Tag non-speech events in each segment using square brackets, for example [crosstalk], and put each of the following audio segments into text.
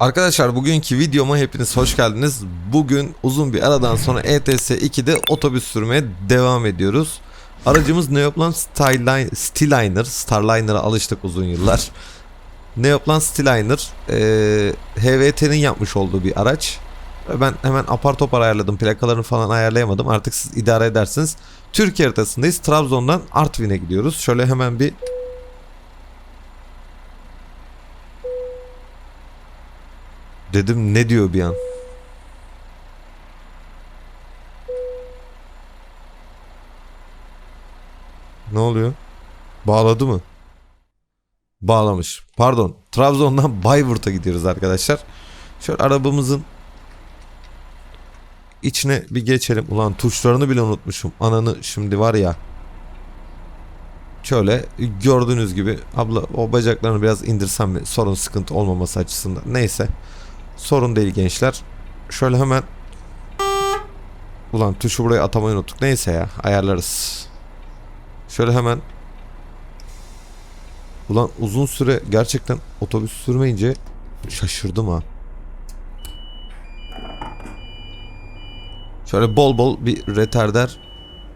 Arkadaşlar bugünkü videoma hepiniz hoş geldiniz. Bugün uzun bir aradan sonra E ETS 2'de otobüs sürmeye devam ediyoruz. Aracımız Neoplan Starliner, Starliner, Starliner'a alıştık uzun yıllar. Neoplan Starliner, eee HVT'nin yapmış olduğu bir araç. Ben hemen apar topar ayarladım. Plakalarını falan ayarlayamadım. Artık siz idare edersiniz. Türkiye haritasındayız. Trabzon'dan Artvin'e gidiyoruz. Şöyle hemen bir Dedim ne diyor bir an. Ne oluyor? Bağladı mı? Bağlamış. Pardon. Trabzon'dan [laughs] Bayburt'a gidiyoruz arkadaşlar. Şöyle arabamızın içine bir geçelim. Ulan tuşlarını bile unutmuşum. Ananı şimdi var ya. Şöyle gördüğünüz gibi abla o bacaklarını biraz indirsem mi sorun sıkıntı olmaması açısından. Neyse. Sorun değil gençler. Şöyle hemen Ulan tuşu buraya atamayı unuttuk. Neyse ya ayarlarız. Şöyle hemen Ulan uzun süre gerçekten otobüs sürmeyince şaşırdım ha. Şöyle bol bol bir retarder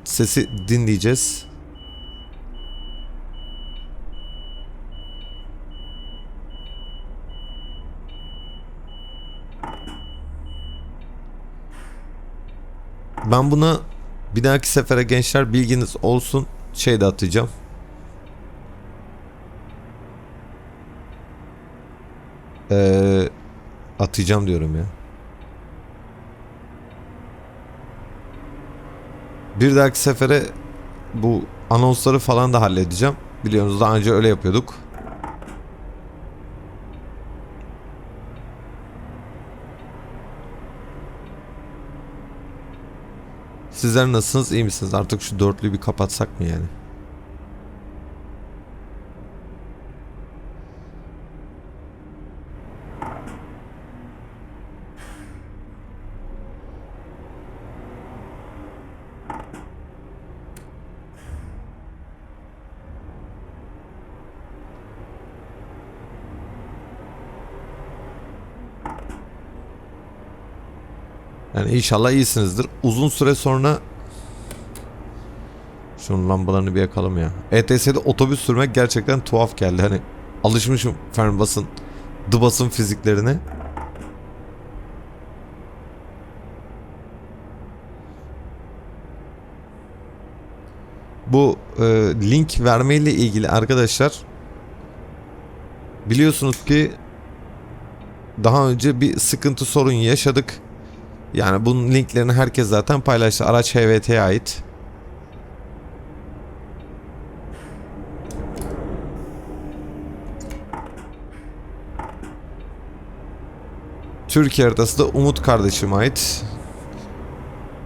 sesi dinleyeceğiz. Ben buna bir dahaki sefere gençler bilginiz olsun şey de atacağım. Ee, atacağım diyorum ya. Bir dahaki sefere bu anonsları falan da halledeceğim. Biliyorsunuz daha önce öyle yapıyorduk. Sizler nasılsınız? İyi misiniz? Artık şu dörtlüyü bir kapatsak mı yani? Yani inşallah iyisinizdir. Uzun süre sonra Şunun lambalarını bir yakalım ya. ETS'de otobüs sürmek gerçekten tuhaf geldi. Hani alışmışım Fernbus'ın Dıbas'ın fiziklerine. Bu e, link vermeyle ilgili arkadaşlar biliyorsunuz ki daha önce bir sıkıntı sorun yaşadık. Yani bunun linklerini herkes zaten paylaştı. Araç HVT'ye ait. Türkiye haritası da Umut kardeşime ait.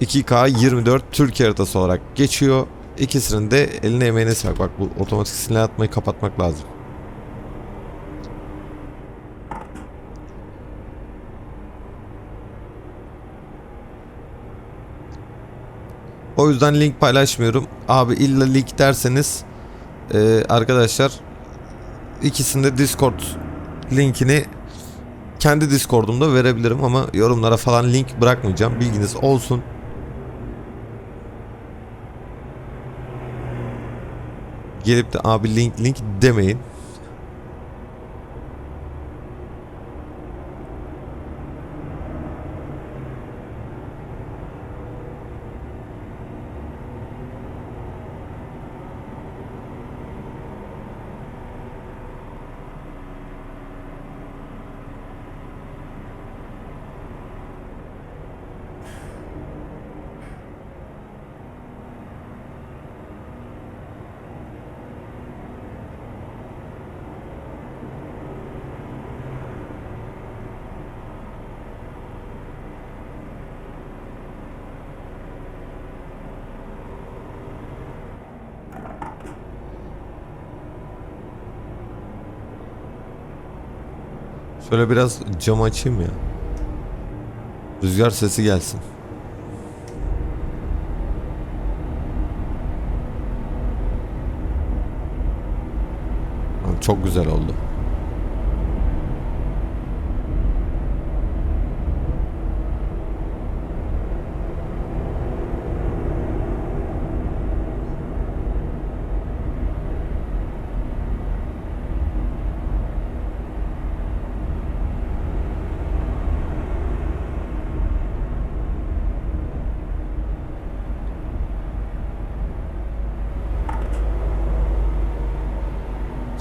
2K24 Türkiye haritası olarak geçiyor. İkisinin de eline emeğine sağlık. Bak bu otomatik sinyal atmayı kapatmak lazım. O yüzden link paylaşmıyorum. Abi illa link derseniz e, arkadaşlar ikisinde Discord linkini kendi Discord'umda verebilirim ama yorumlara falan link bırakmayacağım. Bilginiz olsun. Gelip de abi link link demeyin. Şöyle biraz cam açayım ya. Rüzgar sesi gelsin. Çok güzel oldu.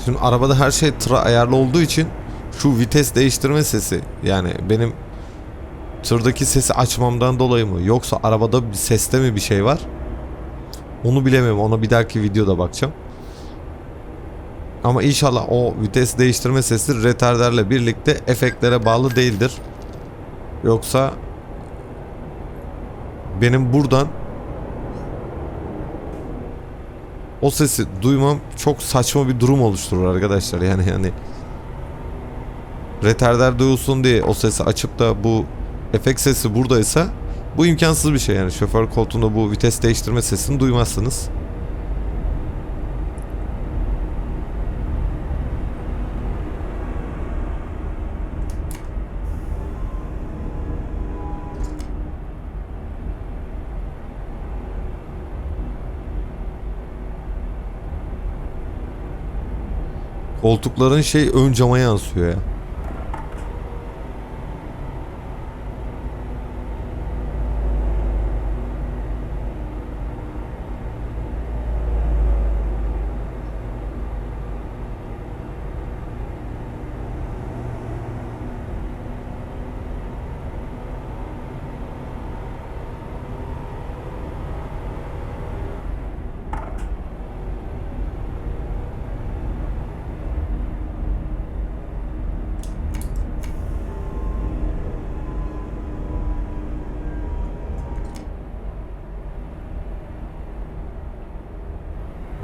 Şimdi arabada her şey tıra ayarlı olduğu için şu vites değiştirme sesi yani benim tırdaki sesi açmamdan dolayı mı yoksa arabada bir seste mi bir şey var? Onu bilemiyorum. Ona bir dahaki videoda bakacağım. Ama inşallah o vites değiştirme sesi retarderle birlikte efektlere bağlı değildir. Yoksa benim buradan o sesi duymam çok saçma bir durum oluşturur arkadaşlar. Yani yani retarder duyulsun diye o sesi açıp da bu efekt sesi buradaysa bu imkansız bir şey yani şoför koltuğunda bu vites değiştirme sesini duymazsınız. Koltukların şey ön cama yansıyor ya.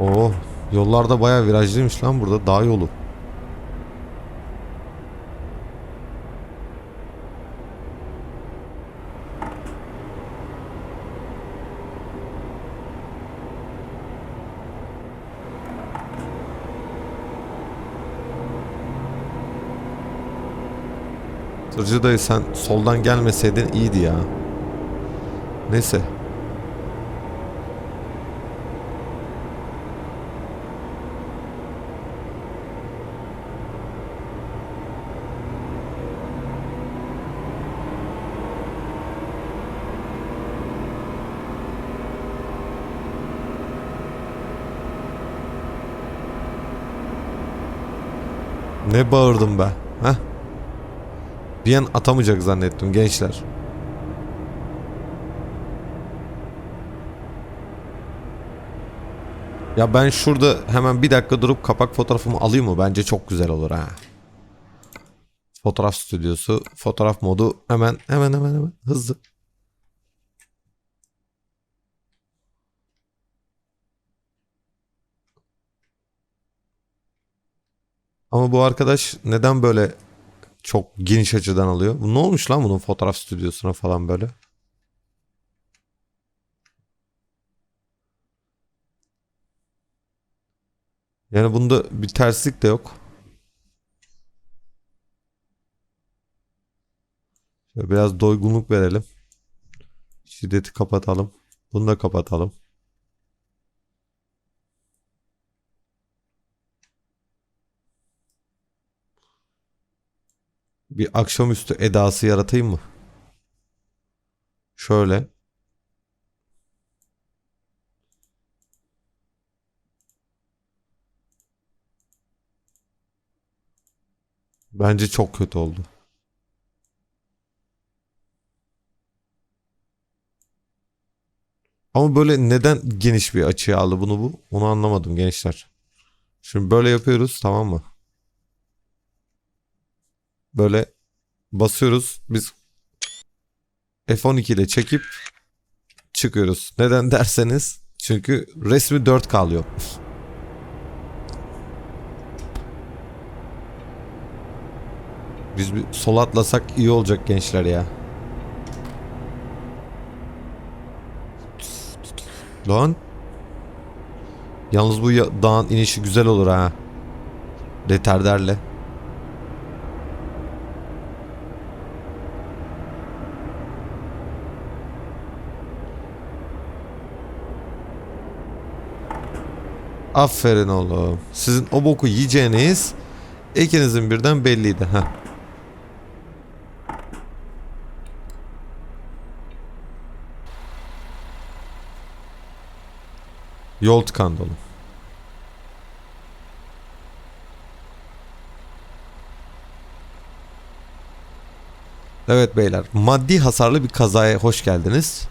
Oo, yollarda bayağı virajlıymış lan burada dağ yolu. Tırcı dayı sen soldan gelmeseydin iyiydi ya. Neyse Ne bağırdım be. Heh. Bir an atamayacak zannettim gençler. Ya ben şurada hemen bir dakika durup kapak fotoğrafımı alayım mı? Bence çok güzel olur ha. Fotoğraf stüdyosu, fotoğraf modu hemen hemen hemen hemen hızlı. Ama bu arkadaş neden böyle çok geniş açıdan alıyor? Ne olmuş lan bunun fotoğraf stüdyosuna falan böyle? Yani bunda bir terslik de yok. Şöyle biraz doygunluk verelim. Şiddeti kapatalım. Bunu da kapatalım. Bir akşamüstü edası yaratayım mı? Şöyle. Bence çok kötü oldu. Ama böyle neden geniş bir açıya aldı bunu bu? Onu anlamadım gençler. Şimdi böyle yapıyoruz tamam mı? Böyle basıyoruz. Biz F12 ile çekip çıkıyoruz. Neden derseniz çünkü resmi 4 kalıyor. Biz bir sol atlasak iyi olacak gençler ya. Lan. Yalnız bu dağın inişi güzel olur ha. Retarderle. Aferin oğlum. Sizin o boku yiyeceğiniz ikinizin birden belliydi. Heh. Yol tıkandı oğlum. Evet beyler maddi hasarlı bir kazaya hoş geldiniz.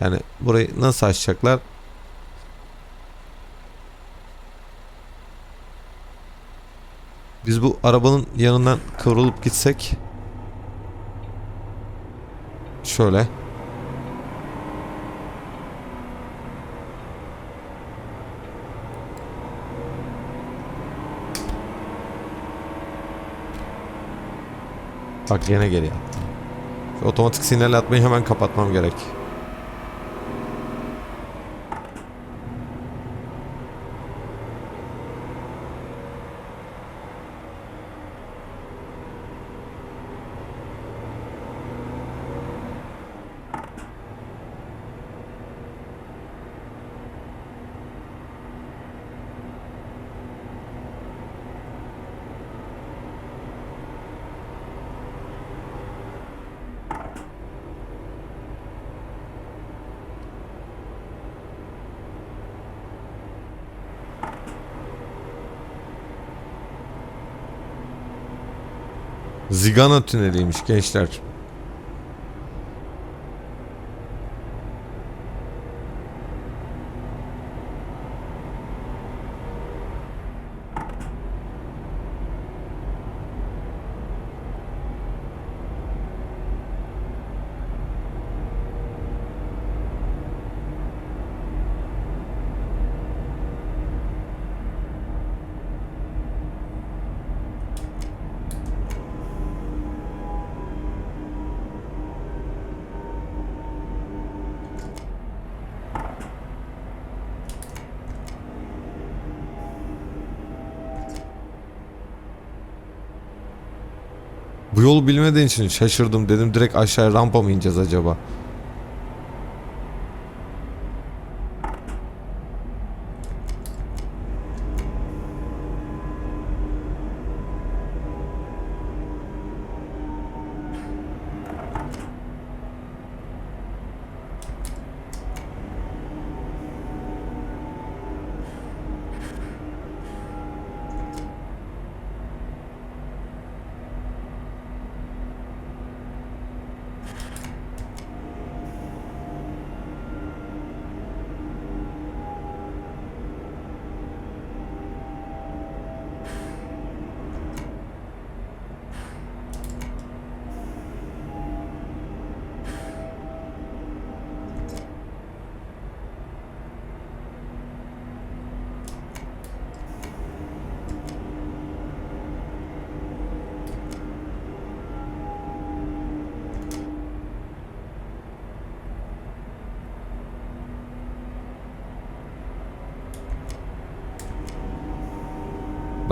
Yani burayı nasıl açacaklar Biz bu arabanın yanından kıvrılıp gitsek şöyle Bak gene geri. Şu otomatik sinyal atmayı hemen kapatmam gerek. Zigana tüneliymiş gençler. Bu yolu bilmediğin için şaşırdım dedim direkt aşağıya rampa mı ineceğiz acaba?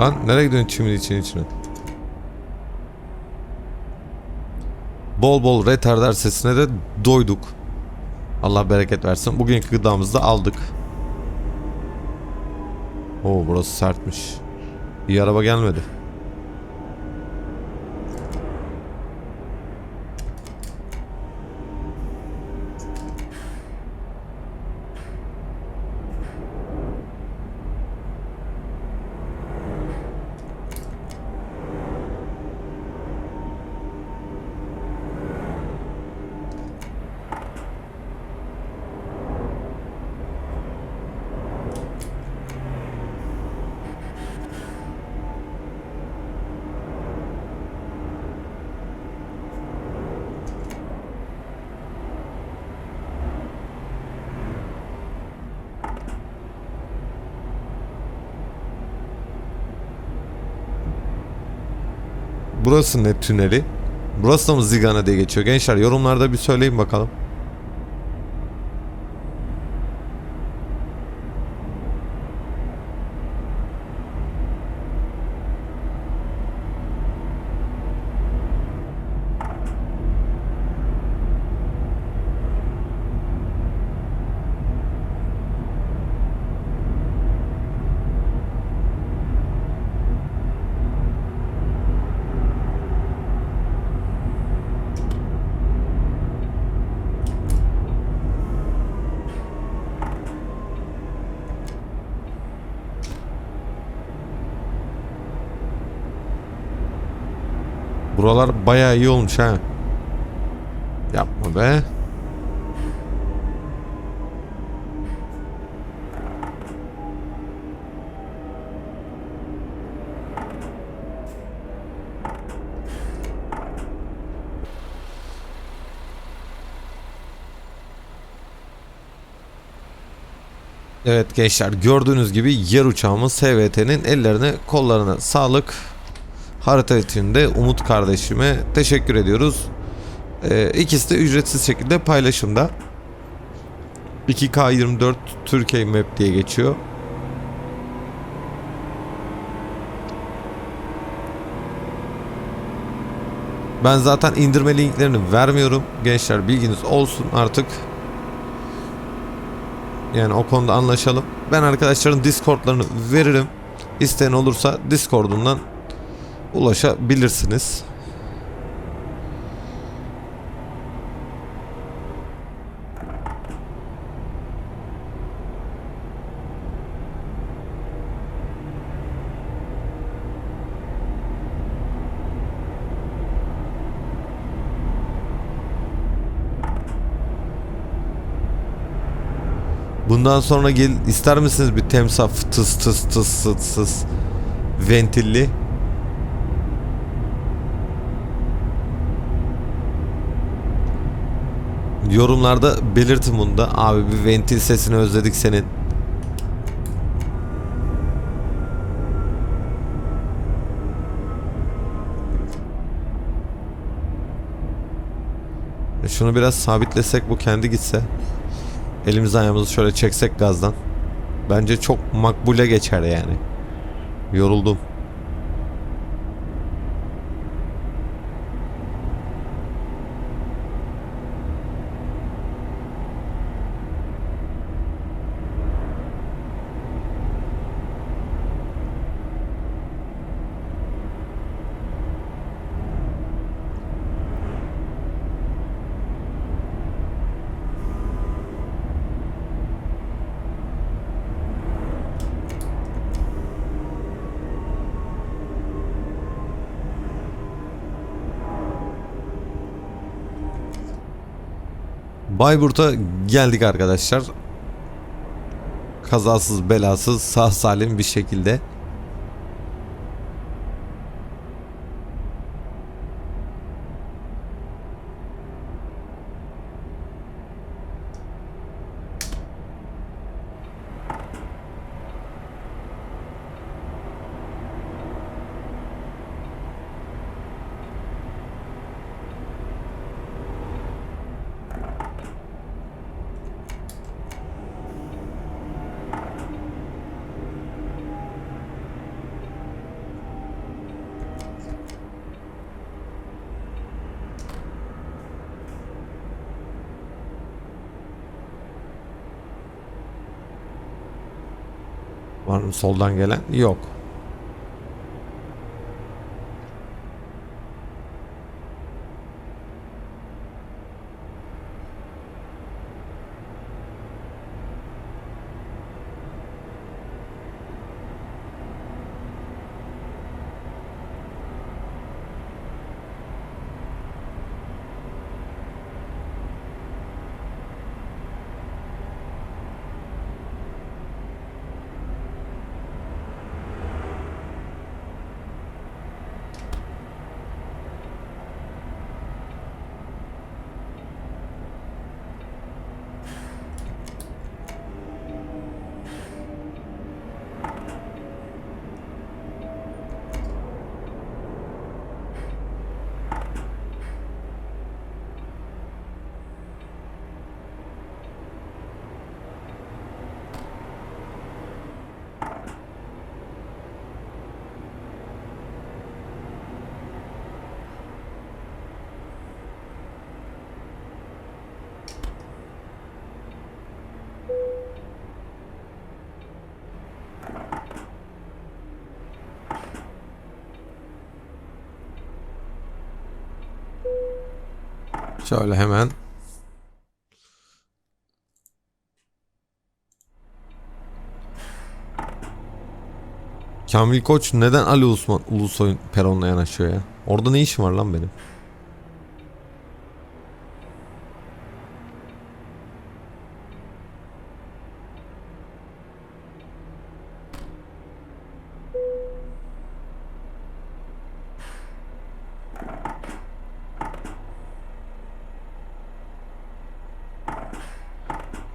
Lan nereye gidiyorsun çimin için içine? Bol bol retarder sesine de doyduk. Allah bereket versin. Bugünkü gıdamızı da aldık. Oo burası sertmiş. İyi araba gelmedi. Burası ne tüneli? Burası da mı Zigana diye geçiyor? Gençler yorumlarda bir söyleyin bakalım. Buralar bayağı iyi olmuş ha. Yapma be. Evet gençler gördüğünüz gibi yer uçağımız HVT'nin ellerine kollarına sağlık. Harita etinde Umut kardeşime teşekkür ediyoruz. Ee, ikisi de ücretsiz şekilde paylaşımda. 2K24 Türkiye Map diye geçiyor. Ben zaten indirme linklerini vermiyorum. Gençler bilginiz olsun artık. Yani o konuda anlaşalım. Ben arkadaşların Discord'larını veririm. İsteyen olursa Discord'undan ulaşabilirsiniz. Bundan sonra gel ister misiniz bir temsaf tıs tıs tıs tıs tıs ventilli? Yorumlarda belirtin bunu da. Abi bir ventil sesini özledik senin. E Şunu biraz sabitlesek bu kendi gitse. Elimizi ayağımızı şöyle çeksek gazdan. Bence çok makbule geçer yani. Yoruldum. Bayburt'a geldik arkadaşlar. Kazasız belasız sağ salim bir şekilde. Var mı soldan gelen? Yok. Şöyle hemen. Kamil Koç neden Ali Osman Ulusoy'un peronla yanaşıyor ya? Orada ne işim var lan benim?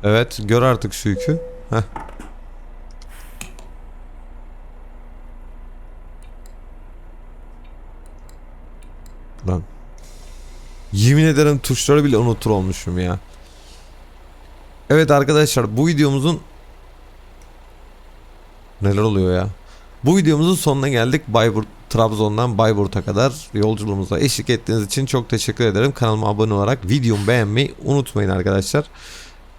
Evet, gör artık şu yükü. Heh. Lan. Yemin ederim tuşları bile unutur olmuşum ya. Evet arkadaşlar bu videomuzun neler oluyor ya? Bu videomuzun sonuna geldik. Bayburt Trabzon'dan Bayburt'a kadar yolculuğumuza eşlik ettiğiniz için çok teşekkür ederim. Kanalıma abone olarak videomu beğenmeyi unutmayın arkadaşlar.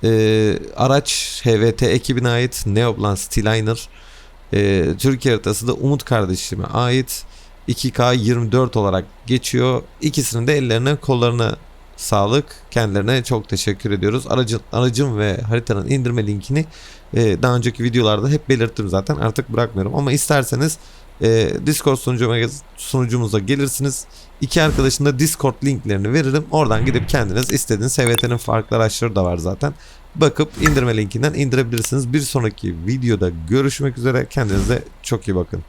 Ee, araç HVT ekibine ait Neoplan Steeliner. Ee, Türkiye haritası da Umut kardeşime ait. 2K24 olarak geçiyor. İkisinin de ellerine kollarına sağlık. Kendilerine çok teşekkür ediyoruz. Aracın, aracın ve haritanın indirme linkini e, daha önceki videolarda hep belirttim zaten. Artık bırakmıyorum. Ama isterseniz e, Discord sunucuma, sunucumuza gelirsiniz. İki arkadaşın da Discord linklerini veririm. Oradan gidip kendiniz istediğiniz SVT'nin farklı araçları da var zaten. Bakıp indirme linkinden indirebilirsiniz. Bir sonraki videoda görüşmek üzere. Kendinize çok iyi bakın.